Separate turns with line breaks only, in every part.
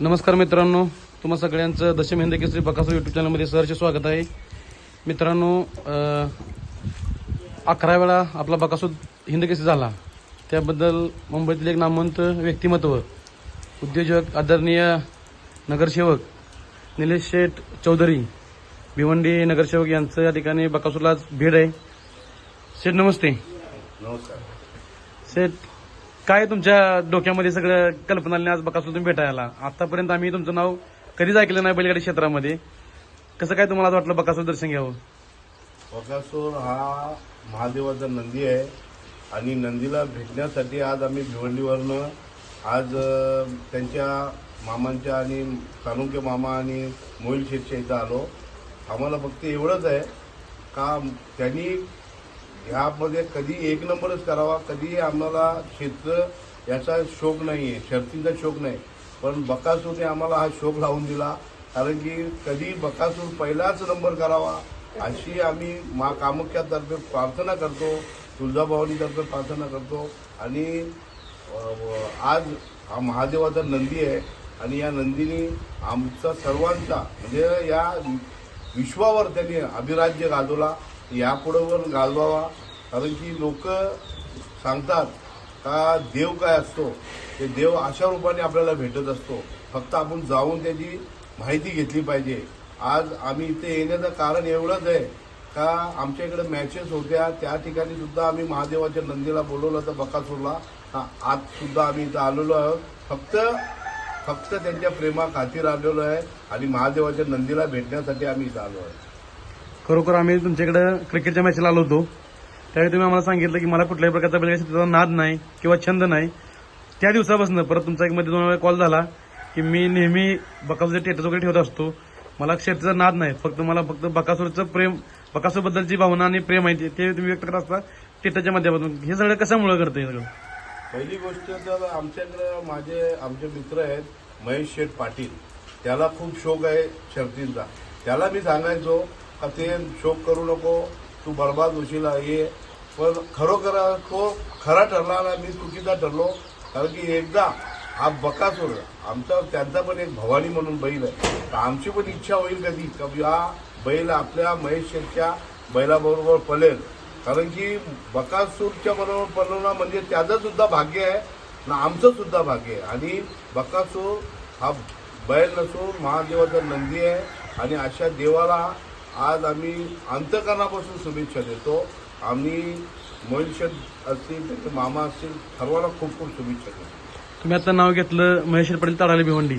नमस्कार मित्रांनो तुम्हा सगळ्यांचं दशम हिंद केसरी बकासूर युट्यूब चॅनलमध्ये सहर्ष स्वागत आहे. मित्रांनो अकरा वेळा आपला बकासूर हिंद केसरी झाला. त्याबद्दल मुंबईतील एक नामवंत व्यक्तिमत्व उद्योजक आदरणीय नगरसेवक निलेश शेठ चौधरी भिवंडी नगरसेवक यांचं या ठिकाणी बकासूरला आज भेट आहे. शेठ नमस्ते.
नमस्कार.
सेठ काय तुमच्या डोक्यामध्ये सगळं कल्पना आज बकासूर तुम्ही भेटायला? आतापर्यंत आम्ही तुमचं नाव कधीच ऐकलं नाही बैलगाडी क्षेत्रामध्ये. कसं काय तुम्हाला आज वाटलं बकासूर दर्शन घ्यावं?
बकासूर हा महादेवाचा नंदी आहे. आणि नंदीला भेटण्यासाठी आज आम्ही भिवंडीवरनं आज त्यांच्या मामांच्या आणि सानुके मामा आणि मोहिल शेठच्या इथं आलो. आम्हाला फक्त एवढंच आहे का त्यांनी ह्यामध्ये कधी एक नंबरच करावा. कधी आम्हाला क्षेत्र याचा शोक नाही आहे शर्तीचा शोक नाही. पण बकासूरने आम्हाला हा शोक लावून दिला. कारण की कधी बकासूर पहिलाच नंबर करावा अशी आम्ही मा कामाख्यातर्फे प्रार्थना करतो तुळजाभवानीतर्फे प्रार्थना करतो. आणि आज हा महादेवाचा नंदी आहे. आणि या नंदीने आमचा सर्वांचा म्हणजे या विश्वावर त्यांनी अभिराज्य गाजवला. यापुढं गाजवावा कारण की लोक सांगतात का देव काय असतो? ते देव अशा रूपाने आपल्याला भेटत असतो. फक्त आपण जाऊन त्याची माहिती घेतली पाहिजे. आज आम्ही इथे येण्याचं कारण एवढंच आहे का आमच्या इकडे मॅचेस होत्या. त्या ठिकाणी सुद्धा आम्ही महादेवाच्या नंदीला बोलवलं तर बकासूरला. आज सुद्धा आम्ही इथं आलेलो आहोत. फक्त फक्त त्यांच्या प्रेमा खातीर आलेलो आहे आणि महादेवाच्या नंदीला भेटण्यासाठी आम्ही इथं आलो आहे
खरोखर आम्ही तुमच्याकडे क्रिकेटच्या मॅचला आलो होतो. त्यावेळी तुम्ही आम्हाला सांगितलं की मला कुठल्याही प्रकारचा बैलगाडी त्याचा नाद नाही किंवा छंद नाही. त्या दिवसापासून परत तुमचा एक मध्ये दोन वेळा कॉल झाला की मी नेहमी बकासूरचे टेटस वगैरे ठेवत असतो. मला शेतीचा नाद नाही. फक्त मला फक्त बकासूरचं प्रेम बकासूरबद्दलची भावना आणि प्रेम आहे ते- तुम्ही व्यक्त करत असता टेटाच्या माध्यमातून. हे सगळं कशामुळे करतं हे सगळं?
पहिली गोष्ट तर आमच्याकडे माझे आमचे मित्र आहेत महेश शेठ पाटील. त्याला खूप शोक आहे शर्तींचा त्याला मी सांगायचो का ते शोक करू नको तू बर्बाद होशील ये पण खरोखर तो खरा ठरला ना मी चुकीचा ठरलो. कारण की एकदा हा बकासूर आमचा त्यांचा पण एक भवानी म्हणून बैल आहे. तर आमची पण इच्छा होईल कधी का हा बैल आपल्या महेश शेठच्या बैलाबरोबर पळेल. कारण की बकासूरच्या बरोबर पलवणं म्हणजे त्याचं सुद्धा भाग्य आहे ना आमचं सुद्धा भाग्य आहे. आणि बकासूर हा बैल नसून महादेवाचा नंदी आहे. आणि अशा देवाला आज आम्ही अंतकरणापासून शुभेच्छा देतो. आम्ही महेश असतील त्यांचे मामा असतील सर्वांना खूप खूप शुभेच्छा देतो.
तुम्ही आता नाव घेतलं महेश पटेल तडाले भिवंडी.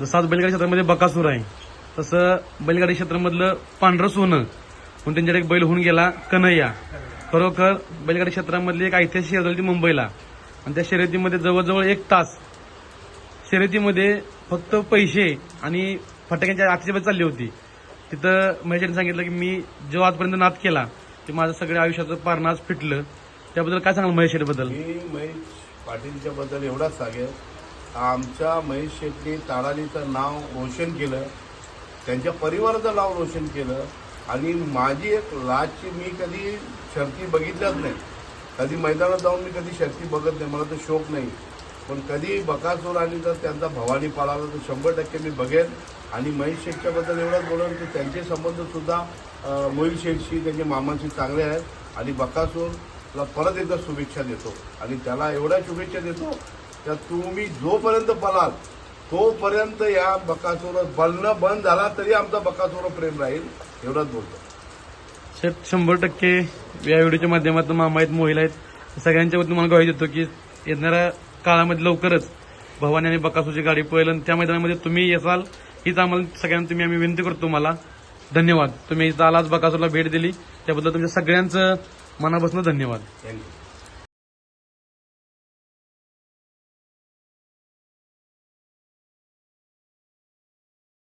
जसं आज बैलगाडी क्षेत्रामध्ये बकासूर आहे. तसं बैलगाडी क्षेत्रामधलं पांढरं सोनं म्हणून त्यांच्याकडे एक बैल होऊन गेला कन्हैया. खरोखर बैलगाडी क्षेत्रामधली एक ऐतिहासिक शर्यत मुंबईला. आणि त्या शर्यतीमध्ये जवळजवळ एक तास शर्यतीमध्ये फक्त पैसे आणि फटाक्यांच्या आतिषबाजी चालली होती. तिथं महेशांनी सांगितलं की मी जो आजपर्यंत नाद केला ते माझं सगळ्या आयुष्याचं पारणं फिटलं. त्याबद्दल काय सांगाल महेशबद्दल
मी महेश पाटीलच्या बद्दल एवढाच सांगेल. आमच्या महेश शेट्टी ताडालीचं नाव रोशन केलं त्यांच्या परिवाराचं नाव रोशन केलं आणि माझी एक लाजची मी कधी शर्ती बघितल्याच नाही. कधी मैदानात जाऊन मी कधी शर्ती बघत नाही मला तर शोक नाही. पण कधी बकासूर आणि जर त्यांचा भवानी पाळाला तर शंभर टक्के मी बघेन. आणि महेश शेठच्याबद्दल एवढंच बोलेन की त्यांचे संबंधसुद्धा मोहिल शेठशी त्यांच्या मामांशी चांगले आहेत. आणि बकासूरला परत एकदा शुभेच्छा देतो. आणि त्याला एवढ्या शुभेच्छा देतो त्या तुम्ही जोपर्यंत पलाल तोपर्यंत या बकासूर बलणं बंद झाला तरी आमचा बकासूर प्रेम राहील. एवढंच बोलतो.
शेत शंभर टक्के या व्हिडिओच्या माध्यमातून मामा आहेत मोहिल आहेत. सगळ्यांच्या वतीने मला देतो की येणाऱ्या काळामध्ये लवकरच भवानी आणि बकासूची गाडी पळेल आणि त्या मैदानामध्ये तुम्ही येसाल हीच आम्हाला सगळ्यांना तुम्ही आम्ही विनंती करतो मला धन्यवाद. तुम्ही इथं आलाच बकासूरला भेट दिली. त्याबद्दल तुमच्या सगळ्यांचं मनापासून धन्यवाद.
थँक्यू